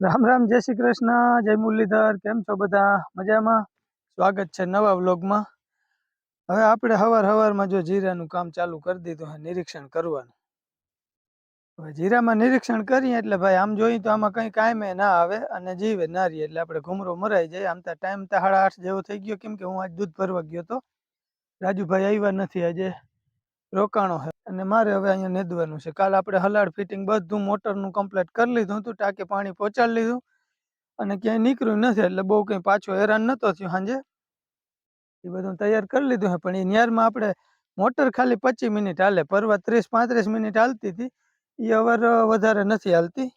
રામ રામ, જય શ્રી કૃષ્ણ, જય મુરલીધર, કેમ છો બધા? મજામાં? સ્વાગત છે નવા વ્લોગમાં. હવે આપણે હવાર હવારમાં જો જીરાનું કામ ચાલુ કરી દીધું છે નિરીક્ષણ કરવાનું. હવે જીરામાં નિરીક્ષણ કરીએ એટલે ભાઈ, આમ જોઈએ તો આમાં કંઈ કાયમે ના આવે અને જીવે ના રહીએ એટલે આપણે ઘૂમરો મરાઈ જાય. આમ તો ટાઈમ તો સાડા આઠ જેવો થઈ ગયો, કેમ કે હું આજ દૂધ ભરવા ગયો તો. રાજુભાઈ આવ્યા નથી આજે. રોકાણો છે અને મારે હવે અહીંયા નેદવાનું છે. કાલ આપણે હલાડ ફિટિંગ બધું મોટરનું કમ્પ્લીટ કરી લીધું હતું, ટાંકે પાણી પહોંચાડી લીધું. અને ક્યાંય નીકળ્યું નથી, એટલે બહુ કંઈ પાછો હેરાન નતો થયું સાંજે. એ બધું તૈયાર કરી લીધું છે પણ એ નિયારમાં આપણે મોટર ખાલી પચીસ મિનિટ હાલે. પરવા ત્રીસ પાંત્રીસ મિનિટ હાલતી હતી. એ અવર વધારે નથી હાલતી.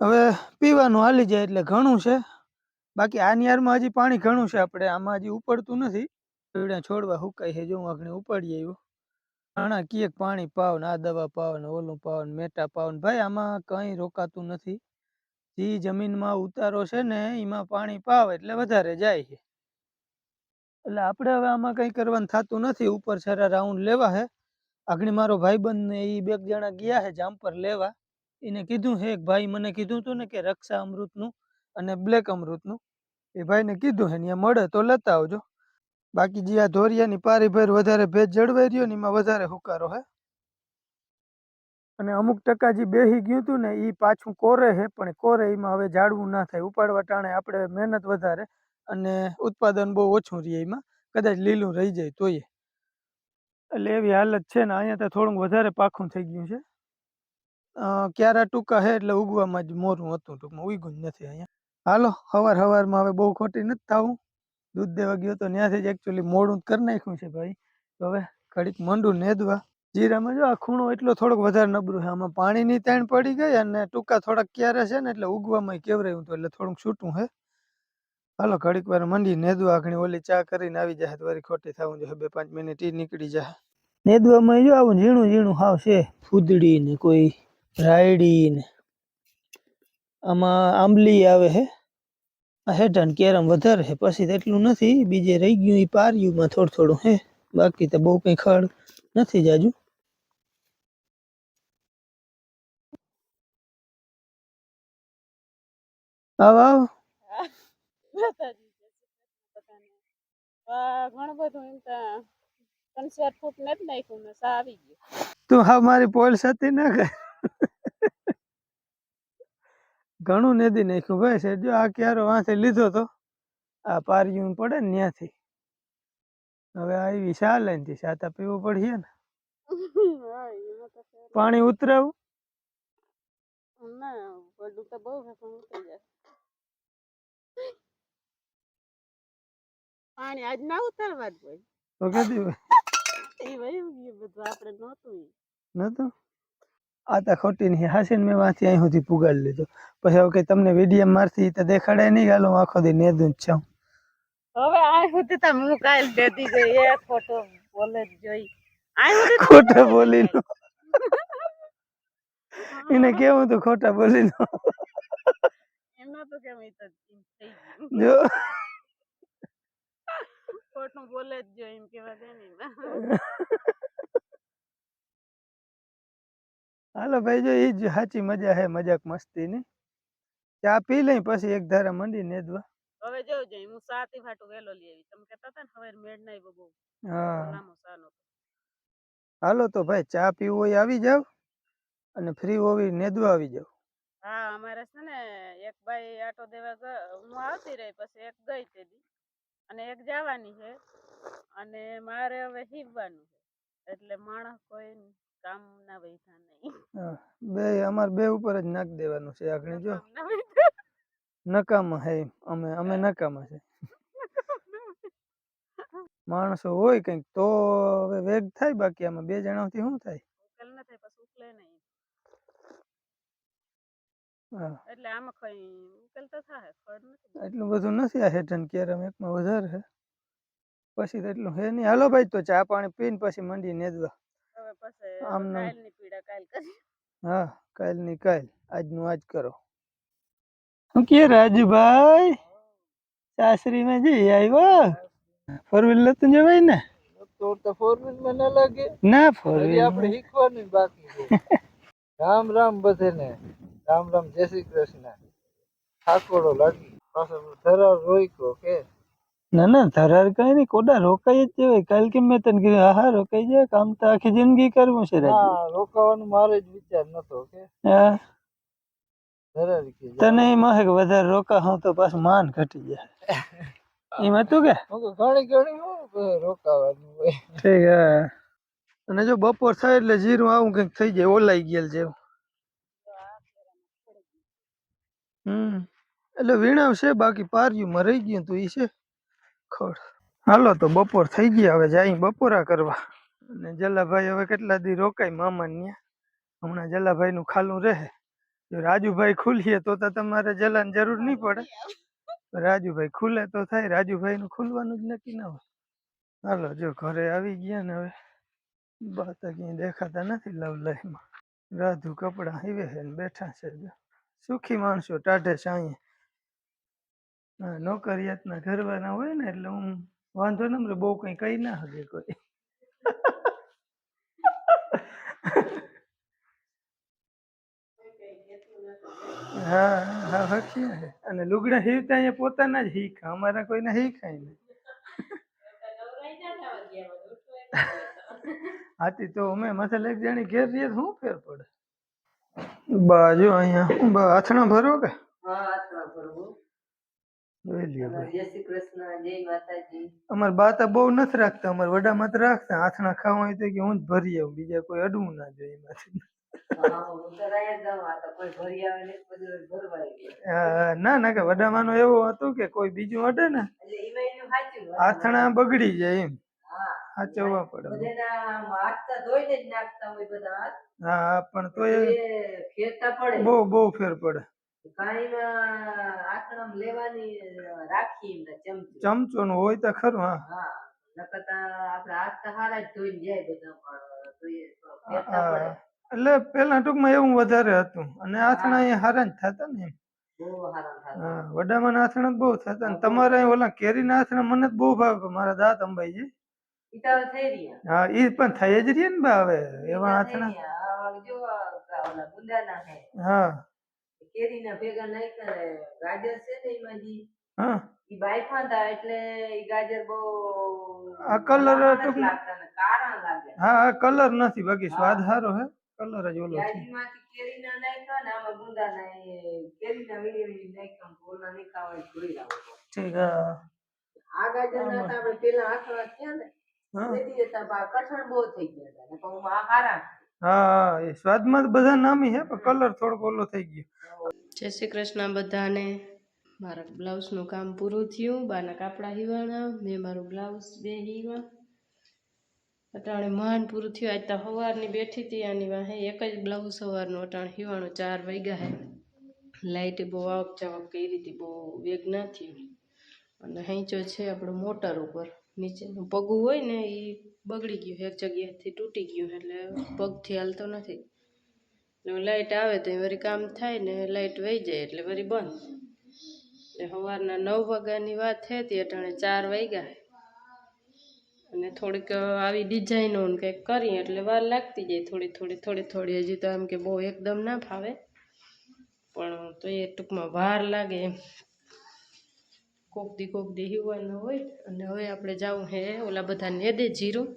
હવે પીવાનું હાલી જાય એટલે ઘણું છે. બાકી આ નિયારમાં હજી પાણી ઘણું છે, આપણે આમાં હજી ઉપડતું નથી. પીવડા છોડવા હુકાય છે જો હું આગળ ઉપાડી આવ્યો. ઘણા કીએક પાણી પાવ ને આ દવા પાવ ને ઓલું પાવ ને મેટા પાવ ને ભાઈ આમાં કંઈ રોકાતું નથી. જે જમીનમાં ઉતારો છે ને એમાં પાણી પાવ એટલે વધારે જાય છે. એટલે આપણે હવે આમાં કંઈ કરવાનું થતું નથી ઉપર સારા રાઉન્ડ લેવા છે આગળ મારો ભાઈબંધ ને એ બે જણા ગયા છે જામપર લેવા. એને કીધું હે ભાઈ મને કીધું હતું ને કે રક્ષા અમૃતનું અને બ્લેક અમૃતનું. એ ભાઈને કીધું હે ત્યાં મળે તો લેતા આવજો. બાકી જે આ ધોરિયાની પારી ભર વધારે ભેજ જળવાઈ રહ્યો ને એમાં વધારે હુકારો છે અને અમુક ટકા જે બેહી ગયું હતું ને એ પાછું કોરે છે પણ કોરે એમાં હવે ઝાડવું ના થાય. ઉપાડવા ટાણે આપણે મહેનત વધારે અને ઉત્પાદન બહુ ઓછું રહે એમાં. કદાચ લીલું રહી જાય તોય. એટલે એવી હાલત છે ને, અહીંયા તો થોડુંક વધારે પાખું થઈ ગયું છે. ક્યારા ટૂંકા છે એટલે ઉગવામાં જ મોરું હતું ટૂંકમાં. ઉગ્યું જ નથી અહીંયા. હાલો, હવાર હવારમાં હવે બહુ ખોટી નથી થવું. દૂધ દેવા ગયો તો ત્યાંથી જ એકચ્યુઅલી મોડું કરી નાખ્યું છે ભાઈ. તો હવે ઘડીક મંડું નેદવા. જીરામાં જો આ ખૂણો એટલો થોડોક વધારે નબળું છે, આમાં પાણીની તાણ પડી ગઈ અને ટૂંકા થોડાક ક્યારે છે ને એટલે ઉગવામાં કેવરાયું હતું એટલે થોડુંક છૂટું છે હાલો, ઘડીક વાર મંડી નેદવા, ઘણી ઓલી ચા કરીને આવી જાય તો વારી ખોટી થવું જોઈએ. બે પાંચ મિનિટ ઈ નીકળી જાય નેદવામાં જો આવું ઝીણું ઝીણું હાવ છે. ફૂદડી ને કોઈ રાયડી ને આમાં આંબલી આવે છે આ હેઠા ને કેરમ વધારે છે પછી તો એટલું નથી બીજે રહી ગયું એ પારિયુંમાં થોડું થોડું હે બાકી તો બહુ કઈ ખડ નથી જાજુ આવ આવ માતાજી જય શ્રી કૃષ્ણ બધાને. આ ઘણું બધું એમ તો ત્રણ ચાર ફૂટ નથી નાખ્યું ને સા આવી ગયું તું હા મારી પોલ સાથે ના કર ઘણું નદી નાખ્યું. ભાઈ છે જો આ ક્યારો વાંથે લીધો તો? આ પારિયું પડે ને ત્યાંથી હવે આવી શા લઈને થી સાતા પીવું પડશે ને? પાણી ઉતરાવું? પણ આજ ના ઉતારવા જ ભાઈ તો વયું ગયું આપણે નહોતું ઈ. આ તો ખોટી નહીં હાસીને મેં વાંચી અહીં સુધી પુગાડી લીધો. પછી હવે કઈ તમને વીડિયો મારથી તો દેખાડે નહીં ગાલો હું આખો દી નેદું જ છું. હવે આ સુધી તો હું કાલ દેતી ગઈ એ ફોટો બોલે જોઈ. આ સુધી ખોટો ખોટા બોલી નો એને કેવું તું ખોટા બોલી નો એમનો તો કેમ તો થઈ જો. ખોટું બોલે જ જો એમ કેવા દે ને એમાં. હાલો ભાઈ જો એ જ સાચી મજા હે મજાક મસ્તી ની. ચા પી લઈ પછી એક ધારા મંડી નેદવા. હવે જોઉં જોઈએ હું સાતી ફાટું વેલો લઈ આવી. તમે કહેતા હતા ને હવે મેડ નહીં બબો હા. હાલો તો ભાઈ ચા પીવું હોય આવી જાવ અને ફ્રી હોવી નેદવા આવી જાવ. હા અમારે છે ને એક ભાઈ આટો દેવા હું આવતી રહી પછી એક ગઈ તે દી. અને એક જવાની છે. અને મારે હવે હીવવાનું છે. એટલે માણસ કોઈ કામ ના વૈધા નહીં. બે અમાર બે ઉપર જ નાખ દેવાનું છે આગળ જો. કામ નકામા હે અમે અમે નકામા છે માણસો હોય કંઈક તો હવે વેગ થાય બાકી આમાં. બે જણાથી શું થાય? ઉકેલ ન થાય પછી ઉકલે નહીં. એટલે આમાં કઈ ઉકેલ તો થાય ખડ નથી એટલું બધું નથી આ હેઠન કેરમ એકમાં વધારે છે પછી તો એટલું હે નહીં. હાલો ભાઈ તો ચા પાણી પીને પછી મંડી નેદવા. હવે પછી આમ નામ. કાલની પીડા કાલ કરી. હા કાલની કાલ આજનું આજ કરો. શું કે રાજુભાઈ? સાસરીમાં જઈ આવ્યો? ફોર વ્હીલર તો જવાય ને? તો તો ફોર વ્હીલમાં ન લાગે. ના ફોર હજી આપણે શીખવાની બાકી છે. રામ રામ બધાને. રામ રામ જય શ્રી કૃષ્ણ. ઠાકોરો લાગી. પાછો ધરાવ રોઈકો કે. ના ના ધરાર કઈ નહીં કોડા રોકાઈ જ જવાય. કાલ કેમ મેં તને કીધું હા હા રોકાઈ જાય કામ તો આખી જિંદગી કરવું છે રાજુ. ના રોકાવાનું મારે જ વિચાર નતો કે હા. ધરાવી કે તને એમ હશે કે વધારે રોકા હોઉં તો પાછું માન ઘટી જાય. એમ હતું કે? હું કહું, ઘણી ઘણી હું પછી રોકાવાનું હોય. ઠીક હા. અને જો બપોર થાય એટલે જીરું આવું કંઈક થઈ જાય ઓલાઈ ગયેલ જેવું. હમ. એટલે વીણાવ છે બાકી પાર્યું રહી ગયું તું ઈ છે. ખડ હાલો તો બપોર થઈ ગયા હવે જાય બપોરા કરવા. અને જલાભાઈ હવે કેટલા દી રોકાય મામા ત્યાં હમણાં જલાભાઈ નું ખાલું રહે. જો રાજુભાઈ ખુલીએ તો તમારે જલાની જરૂર નહીં પડે. રાજુભાઈ ખુલે તો થાય રાજુભાઈ નું ખુલવાનું જ નક્કી ના હોય. હાલો, જો ઘરે આવી ગયા ને હવે. બા તો ક્યાંય દેખાતા નથી લવલાઈમાં રાધુ કપડાં હીવે છે બેઠા છે સુખી માણસો ટાઢે હા નોકરિયાતના ઘરવાના હોય ને એટલે હું વાંધો ને મને બહુ કઈ કહી ના શકે કોઈ. હા હા હકીએ છે અને લુગડા હીવતા અહીંયા પોતાના જ હીખા અમારા કોઈના હીખાય નહીં. હાથી તો અમે માથે લઈ જાણી ઘેર રહીએ શું ફેર પડે? બાજુ અહીંયા, બા ભરો કે? હા આટલા ભરવું અમાર બાતા બહુ નથી રાખતા અમાર વડા માં તો રાખતા આથણા ખાવા હોય તો કે હું જ ભરી આવું બીજા કોઈ અડવું ના જોઈએ એમાંથી. ને ના કે વડામાંનું એવું હતું કે કોઈ બીજું અડે ને. આથણા બગડી જાય એમ. હા સાચવવા પડે. હા પણ તો એ બહુ બહુ ફેર પડે. લેવાની રાખી ચમચો. નો હોય તો ખરું હા. એટલે પેલા ટૂંકમાં એવું વધારે હતું. અને આથણા અહીંયા હારા જ થતા ને એમ. વડામાં આથણા બહુ થતા ને. તમારે અહીં ઓલા કેરીના આથણા મને જ બહુ ભાવે મારા દાંત અંબાઈ હા એ પણ થઈ જ રહી ને બા હવે એવા આથણા. હા. કેરીના ભેગા નાખ્યા ને ગાજર છે ને એમાં જી હા. ઈ બાયફા હતા એટલે ઈ ગાજર બહુ આ કલર કારણ ને લાગે. હા આ કલર નથી બાકી સ્વાદ સારો હે. કલર જ ઓલો છે. કેરીના નાખ્યા ને આમાં ગુંદાના એ કેરીના વીણી વીણી નાખ્યા ને હોય તો ધોઈ લાવો ઠીક આ ગાજરના તો આપણે પેલા આઠવા થયા ને હા. તેથી કઠણ બહુ થઈ ગયા હતા નકર હું આ હારા હા હા એ સ્વાદમાં બધા નામી હે પણ કલર થોડોક ઓલો થઈ ગયો. જય શ્રી કૃષ્ણ બધાને. મારા બ્લાઉઝનું કામ પૂરું થયું. બાના કાપડા હીવાણા મેં મારું બ્લાઉઝ બે હીવા અટાણે માંડ પૂરું થયું. આજ તો સવારની બેઠી હતી. આની વાહે એક જ બ્લાઉઝ સવારનું. અટાણે હીવાણું ચાર વાગ્યા હે. લાઇટ બહુ આવક જાવક કરી હતી. બહુ વેગ ના થયું. અને હેંચો છે આપણો મોટર ઉપર. નીચેનું પગું હોય ને એ બગડી ગયું. એક જગ્યાએથી તૂટી ગયું. એટલે પગથી હાલતો નથી. લાઇટ આવે તો વળી કામ થાય ને લાઇટ વહી જાય એટલે વળી બંધ. એટલે સવારના નવ વાગ્યાની વાત હતી અટાણે ચાર વાગ્યા. અને થોડીક આવી ડિઝાઇનો કંઈક કરીએ એટલે વાર લાગતી જાય થોડી થોડી થોડી થોડી. હજી તો એમ કે બહુ એકદમ ના ફાવે. પણ તો એ ટૂંકમાં વાર લાગે એમ. કોક દી કોક દી હીવાનું હોય. અને હવે આપણે જવું હે ઓલા બધા નેદે જીરું.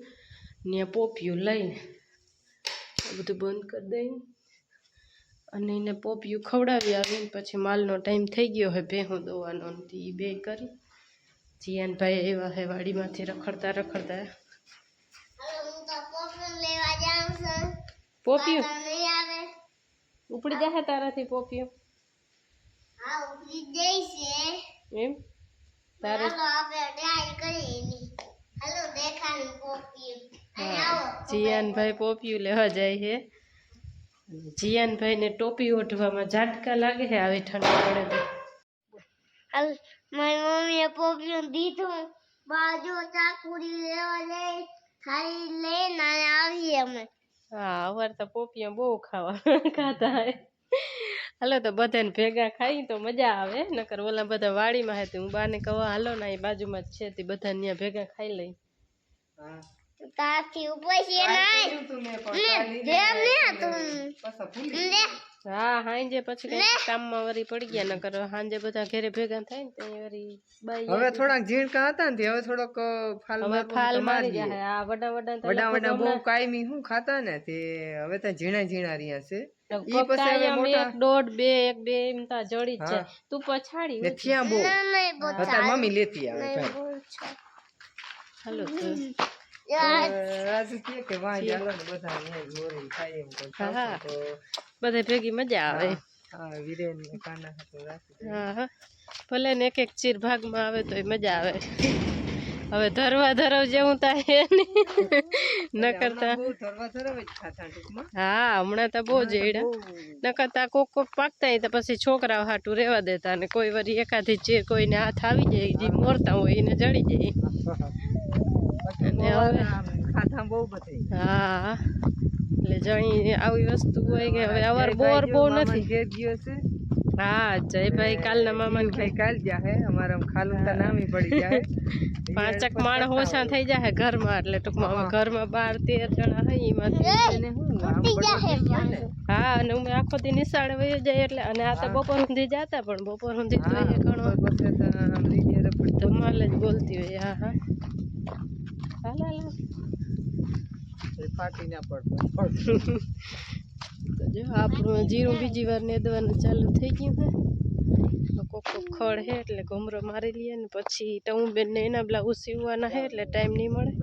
ને પોપિયું લઈને. બધું બંધ કરી દઈ અને એને પોપિયું ખવડાવી આવીને પછી માલનો ટાઈમ થઈ ગયો હોય ભેહું દોવાનો ઈ બે કરી. જીયાનભાઈ એવા હે વાડીમાંથી રખડતા રખડતા. પોપિયું? ઉપડી જશે તારાથી પોપિયું? એમ? તારે? જીયાનભાઈ પોપિયું લેવા જાય છે જીયાનભાઈને ટોપી ઓઢવામાં ઝાટકા લાગે છે આવી ઠંડી પડે તો. હાલ મારી મમ્મીએ પોપિયું દીધું. બાજુ ચાકુડી લેવા જઈ ખાઈ લઈને અને આવીએ અમે. હા અવાર તો પોપીઓ બહુ ખાવા ખાતા હે હાલો તો બધાને ભેગા ખાઈ તો મજા આવે નકર ઓલા બધા વાડીમાં હે તે હું બાને કહવા હાલો ને એ બાજુમાં જ છે તે બધા ત્યાં ભેગા ખાઈ લઈ. તાથી ઉપર છે ને હા હાંજે પછી કઈ કામમાં વરી પડી ગયા નકર હાંજે બધા ઘરે ભેગા થાય ને ત્યાં બાઈ હવે થોડાક ઝીણકા હતા ને હવે થોડોક ફાલ હવે ફાલ મારી જાય. આ વડા વડા વડા વડા બહુ કાયમી હું ખાતા ને તે હવે તો ઝીણા ઝીણા રહ્યા છે. ઈ પછી હવે મોટા એક દોઢ બે એક બે એમ તા જડી જ જાય તું પછાડી ને હોય. બહુ. મમ્મી લેતી આવે હાલો બધા ભેગી મજા આવે. ભલે ને એક એક ચીર ભાગમાં આવે તો મજા આવે. હવે ધરવા ધરવ જેવું થાય ન કરતા. હા હમણાં તો બહુ જેડા ન કરતા કોક કોક પાકતા તો પછી છોકરાઓ હાટું રેવા દેતા ને કોઈ વાર એકાદી ચીર કોઈને હાથ આવી જાય જે મોરતા હોય એને જડી જાય. અને હવે ખાતા બહુ બધી. હા એટલે જણી આવી વસ્તુ હોય કે હવે અવાર બોર બહુ નથી. ઘેર ગયો છે. હા જયભાઈ કાલના મામાને ભાઈ કાલ જાહે અમારા ખાલું તો નામી પડી જાય પાંચક માણસ ઓછા થઈ જાય ઘરમાં એટલે ટૂંકમાં અમે ઘરમાં બાર તેર જણા હોય એમાંથી હું. હા અને અમે આખો દી નિશાળે વયો જાય એટલે અને આ તો બપોર સુધી જાતા પણ બપોર સુધી તો ઘણો ધમાલ જ બોલતી હોય હા હા. ફાટી ના પડતો તો જો આપણું જીરું બીજી વાર નેદવાનું ચાલુ થઈ ગયું હે તો કોક કોક ખડ હે એટલે ઘૂમરો મારી લઈએ ને પછી ટઉં બેન ને એના બ્લાઉઝ સીવવાના હે એટલે ટાઈમ નહીં મળે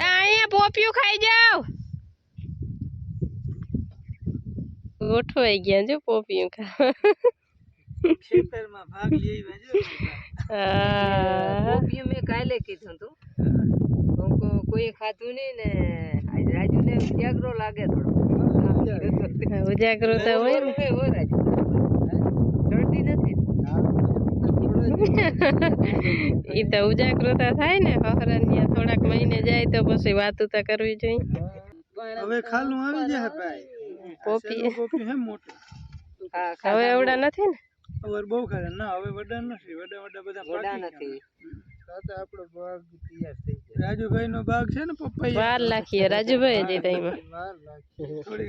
આ અહીંયા પોપિયું ખાઈ જાવ ગોઠવાઈ ગયા જો પોપિયું ખાવા ખેતરમાં ભાગ લઈ આવ્યા જો હા ગોપીઓ મેં કાલે કીધું તું હું કો- કોઈએ ખાધું નહીં ને આજ રાજુને ઉજાગરો લાગે થોડો ઉજાગરો તો હોય ને. હોય, હોય રાજુ. ચડતી નથી. એ તો ઉજાગરતા થાય ને હહરાનિયા થોડાક મહિને જાય તો પછી વાતું તો કરવી જોઈએ. હવે ખાલું આવી જાય ભાઈ. પોપી પોપી હે મોટું. હા હવે એવડા નથી ને? હવે બહુ ના હવે વડા નથી. વડા વડા બધા વડા નથી. આપણો તૈયાર થઈ રાજુભાઈ નો બાગ છે ને પપૈયા વાર લાખીએ રાજુભાઈ જ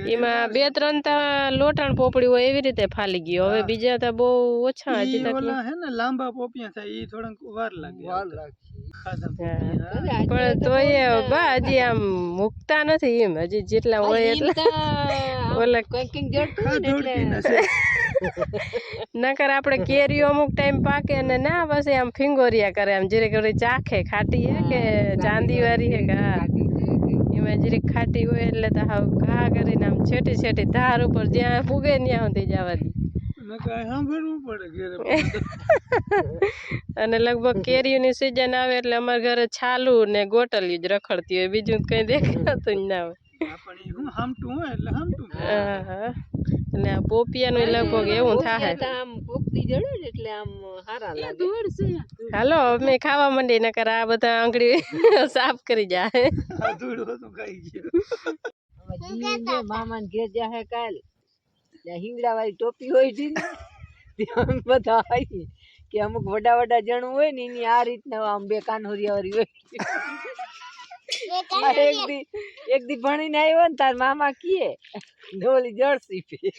એમાં. બે ત્રણ તા લોટાણ પોપડી હોય એવી રીતે ફાલી ગયો. હવે બીજા તો બહુ ઓછા હજી તક. હે ને લાંબા પોપિયા થાય ઈ થોડાક વાર લાગે. વાર લાગે ખાધા પોપિયા. પણ બા હજી આમ મુકતા નથી એમ. હજી જેટલા હોય એટલા ઓલા ખા જડતું. નકર આપણે કેરીઓ અમુક ટાઈમ પાકે ને ના પછી આમ ફિંગોરિયા કરે આમ જીરે ઘડી ચાખે ખાટી હે કે ચાંદી વાળી હે ઘા એમાં જીરે ખાટી હોય એટલે તો હાવ ઘા કરીને આમ છેટી છેટી ધાર ઉપર જ્યાં પૂગે ત્યાં સુધી જવા દી. નકર આ સાંભળવું પડે ઘેરે અને લગભગ કેરીઓની સિઝન આવે એટલે અમારા ઘરે છાલું ને ગોટલી જ રખડતી હોય બીજું કઈ દેખાતું જ ના હોય. આપણે હું હામટું હોય એટલે હામટું. હા હા. અને આ પોપિયાનું લગભગ એવું થાય આમ પોપતી જડે ને એટલે આમ હારા લાગે. હાલો અમે ખાવા માંડી નકર આ બધા આંગળી સાફ કરી જાય. મામા ને ઘેર જાહે કાલ ત્યાં હિંગડા વાળી ટોપી હોય છે ને બધા હોય કે અમુક વડા વડા જણું હોય ને એની આ રીતના આમ બે કાનહોરિયા વાળી હોય. એક દી એક દી ભણીને આવ્યો ને તાર મામા કીએ ઢોલી જર્સી પી.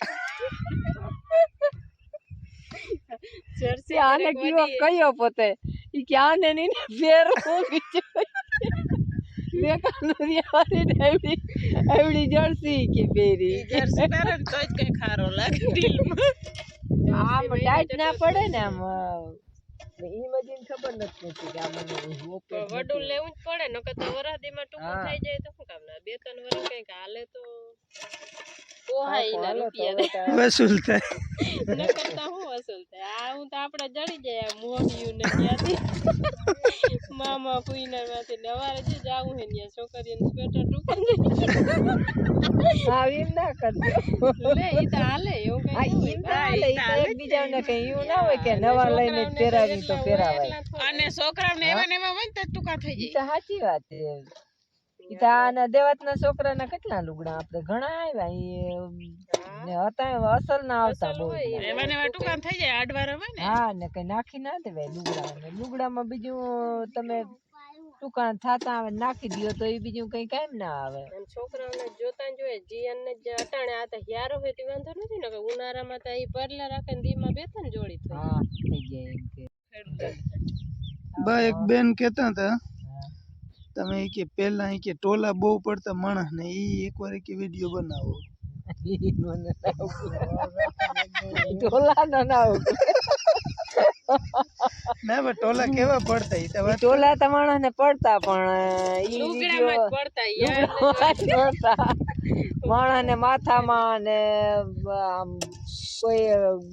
જર્સી આને કીવો કયો પોતે? ઈ કે આને ની ને ફેરવું બીજું બે કાનહોરિયા વાળી ને એવડી એવડી જર્સી કે પહેરી. આમ ટાઈટ ના પડે ને આમ ઈ મજીને ખબર નથી પડતી કે આ મને ઓપન વડું લેવું જ પડે નકર તો વરાદીમાં ટૂંકું. થઈ જાય તો શું કામ ના બે ત્રણ વર્ષ કઈ હાલે તો ઓહાઈ ના રૂપિયા વસૂલ થાય નકર તો હું વસૂલ થાય તો આપણે જડી જાય મોહનિયું ને ત્યાંથી. મામા કુઈના માંથી ને અમારે જે જાવું હે ત્યાં છોકરીઓને સ્વેટર ટૂંકું આવી ના કરજો. લે ઈ તો હાલે એવું કઈ હા ઈ ના હાલે ઈ તો એકબીજાને કઈ એવું ના હોય કે નવા લઈને પહેરાવી તો પહેરાવાય. અને છોકરાઓને એવા ને એવા હોય ને તો ટૂંકા થઈ જાય. સાચી વાત છે. ઈ તો આના દેવાતના છોકરાના કેટલા લુગડા? આપણે ઘણા આવ્યા. હતા અસલ ના આવતા બહુ ને થઈ જાય આડવાર હોય ને. હા ને કઈ નાખી ના દેવાય લુગડા લુગડામાં બીજું તમે ટૂંકા થાતા આવે નાખી દો તો એ બીજું કઈ કેમ ના આવે. અને છોકરાઓને જોતા જોઈએ. જીયાને જ અટાણે આ તો યારો હોય તે વાંધો નથી ને. કે ઉનાળામાં તો એ પરલા રાખે ને દીમાં બે ત્રણ જોડી હા થઈ જાય એમ કે. બા એક બેન કહેતા હતા. તમે કે પેલા ઈ કે ટોલા બહુ પડતા માણસ ને ઈ એકવાર કે વીડિયો બનાવો. ટોલા મને ના ટોલા નો ના પણ ટોલા કેવા પડતા? ઈ તો ટોલા તમારા માણસ ને પડતા પણ ઈ પડતા યાર. પડતા. માણસ ને માથામાં ને આમ કોઈ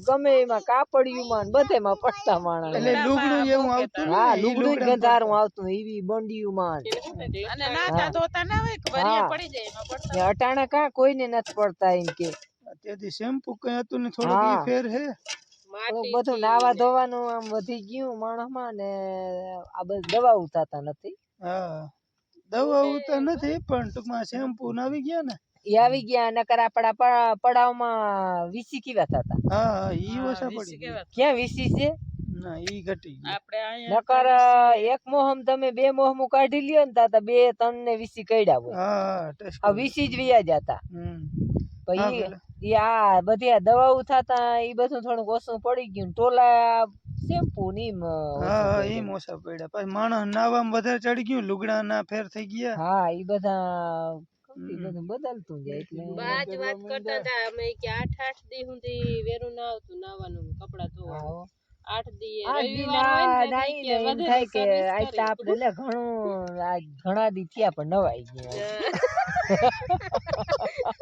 ગમે એમાં કાપડિયુંમાં ને બધેમાં પડતા માણા એટલે લુગડું એવું આવતું હા લુગડું ગંધારું આવતું એવી બંડિયુંમાં. અને નાતા ધોતા ના હોય કે ભરીએ પડી જાય એમાં પડતા? અટાણા કા કોઈને નથી પડતા એમ કે. અત્યારથી શેમ્પુ કઈ હતું ને થોડું ફેર હે. બધું નાવા ધોવાનું આમ વધી ગયું માણસમાં ને આ બધું દવા ઉતારતા નથી. હા દવા તો નથી પણ ટૂંકમાં શેમ્પુ ને આવી ગયા ને. એ આવી ગયા નકર આપડા પડાવમાં વીસી કેવા થતા. હા હા ઈ ઓછા પડી ક્યાં વીસી છે? ના ઈ ઘટી આપણે નકર એક મોહમ તમે બે મોહમું કાઢી લ્યો ને તાતા બે ત્રણ ને વીસી કઈડા હોય. હા હા આ વીસી જ વિયા જતા. હમ. હા, ઈ આ બધી આ દવાઓ થતા ઈ બધું થોડુંક ઓછું પડી ગયું ટોલા શેમ્પુ ની હા ઈ મોસા પડ્યા. પછી માણસ નાવામાં વધારે ચડી ગયું લુગડા ના ફેર થઈ ગયા. હા ઈ બધા બધું બદલતું જાય એટલે બાજ વાત કરતા હતા અમે કે આઠ આઠ દી સુધી વેરું ના આવતું નાવાનું કપડા ધોવા. આઠ દી રવિવાર હોય ને તે થાય કે આજ આપણે લે ઘણા દી થયા પણ નવાઈ ગયા.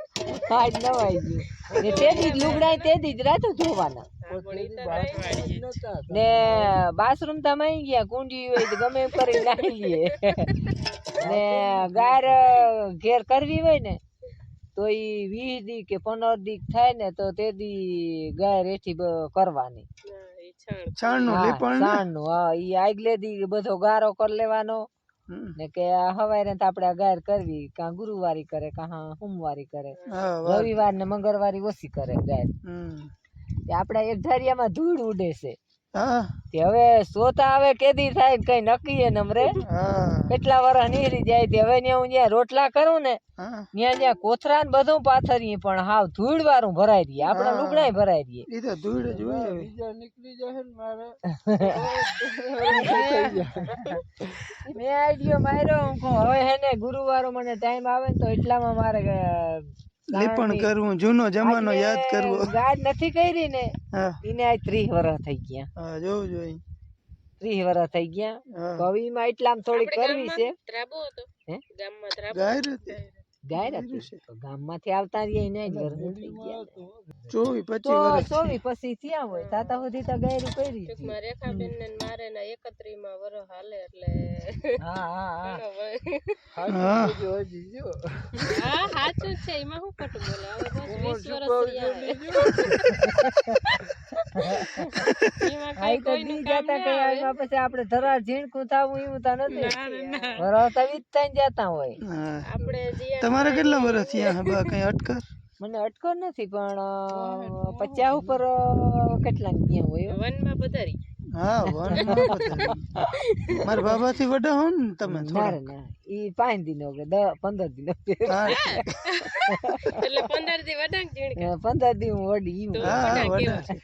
આજ નવાઈ ગયું ને જ લુગડા જ રાતો ધોવાના. ને બાથરૂમ તમે ગયા કુંડી હોય તો ગમે કરી નાખી લઈએ. ને ગાર ઘેર કરવી હોય ને તો એ વીસ દી કે પંદર દી થાય ને તો તે દી ગાય રેઠી કરવાની. છાણ. છાણનું? હા, ઈ આગલે દી બધો ગારો કરી લેવાનો. ને કે હવારે તો આપણે આ કરવી કા ગુરુવારી કરે કા સોમવારી કરે. રવિવાર ને મંગળવારી ઓછી કરે ગાયર. આપડે આપડા એક ધારિયામાં ધૂળ ઉડે છે. હવે સોતા આવે કેદી થાય કઈ નક્કી એ નમરે. હા. કેટલા વર્ષ નીકળી જાય તે હવે ત્યાં હું જ્યાં રોટલા કરું ને ત્યાં ત્યાં જ્યાં કોથરા ને બધું પાથરીએ પણ હાવ ધૂળ વાળું ભરાઈ દઈએ આપડા લુગડા ભરાઈ દઈએ ઈ તો ધૂળ જ હોય. હવે મેં આઈડિયો માર્યો હું કહું હવે હે ને ગુરુવારો મને ટાઈમ આવે ને તો એટલામાં મારે લીપણ કરવું જૂનો જમાનો યાદ કરવો. ગાડ નથી કરી ને એને આજ ત્રીસ વર્ષ થઈ ગયા. હા જોવું જોઈએ. ત્રીસ વર્ષ થઈ ગયા. તો એટલામાં થોડી કરવી છે. ગામમાં ત્રાબો ગાય હતી. ગાય હતી તો ગામમાંથી આવતા રહ્યા એને જ વર્ષ થઈ ગયા ચોવીસ પચીસ તો વર્ષ ચોવી પછી થયા હોય. તાતા સુધી તો ગાયરું કરી હતી. ટૂંકમાં રેખાબેન ને મારે ના એકત્રી માં વરસ હાલે એટલે હા હા હા. હા. હા સાચું છે. એમાં શું ખોટું બોલે? હવે બસ વીસ વર્ષ એમાં કઈ તો કોઈનું દી કામ જતા ના કઈ પછી આપણે ધરાર ઝીણકું થાવું એવું તો નથી. વીજ થઈને જતા હોય. આપણે તમારે કેટલા વર્ષ થયા હે? બા કઈ અટકર મને અટકર નથી પણ પચાસ ઉપર કેટલા ગયા હોય. વનમાં પધારી. હા વન માર બાબા થી વડા હો ને તમે મારે ના ઈ પાંચ દિનો કે દ પંદર દિનો એટલે પંદર થી વડા જીણ પંદર દી હું વડી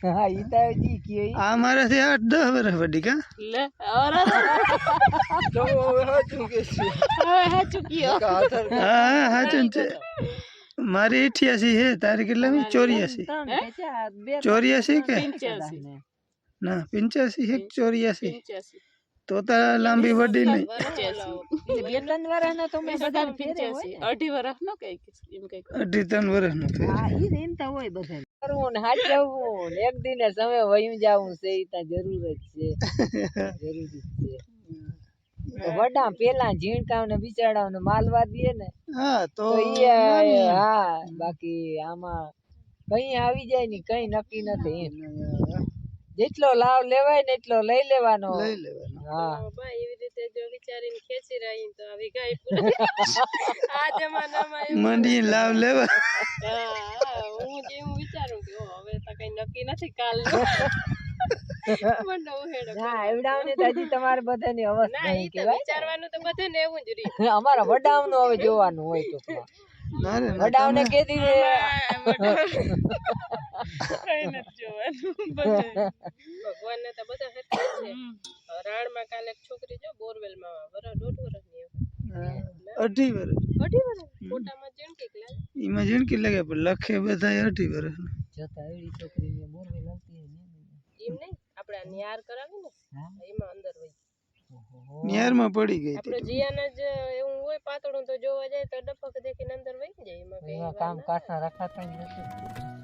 હા ઈ તો જી કયો આ મારે થી આઠ દસ વર્ષ વડી કા લે અરે તો હવે હાચું કે છે હવે હાચું કયો હા હાચું છે મારી 88 હે તારી કેટલા 84 84 કે 85 ને. પિંચ્યાસી એક ચોર્યાસી? તો તો લાંબી વડી નહીં. તો મેં બધા. અઢી વર્ષ નો કંઈક અઢી ત્રણ વર્ષનું હા ઈ ને હોય બધા કરવું ને હાચવવું. એક દિને સમય વયું જાવું છે ઈ તો જરૂર જ છે. જરૂરી છે. તો વડા પેલા ઝીણકાવ ને બિચાડાવ ને માલવા દે ને હા તો હા બાકી આમાં કઈ આવી જાય ને કઈ નક્કી નથી. જેટલો લાભ લેવાય ને એટલો લઈ લેવાનો. લઈ લેવાનો. હા. ભાઈ એવી રીતે જો વિચારીને ખેંચી રહી તો આવી ગાય પૂરી આ જમાનામાં મંડી લાવ લેવા. હું જે હું વિચારું કે હવે તો કઈ નક્કી નથી કાલ અમારા વડામ ના એવડાવને તો હજી તમારે બધાની અવસ્થા ના નહીં તો કહેવાય વિચારવાનું તો બધે ને એવું જ રહ્યું. અમારા વડાવનું હવે જોવાનું હોય ટૂંકમાં ના રે ના, વડાવને કઈ નથી જોવાનું બધું. તો બધા હેઠળ છે. રાણમાં કાલે એક છોકરી જો બોરવેલમાં વરસ દોઢ વર્ષની અઢી વર્ષ અઢી વર્ષ ફોટામાં જીણકી લાગે? એમાં જીણકી લાગે પણ લખે બધા અઢી વર્ષ જોતા એવી છોકરીને બોરવેલ આવતી એમ. નહીં? આપણે આ કરાવી ને એમાં અંદર હોય. નિયારમાં પડી ગઈ હતી જીયાના જ એવું હોય પાતળું તો જોવા જાય તો ડફક દેખીને અંદર વહી જાય એમાં કામ કાટના રખાતા નથી.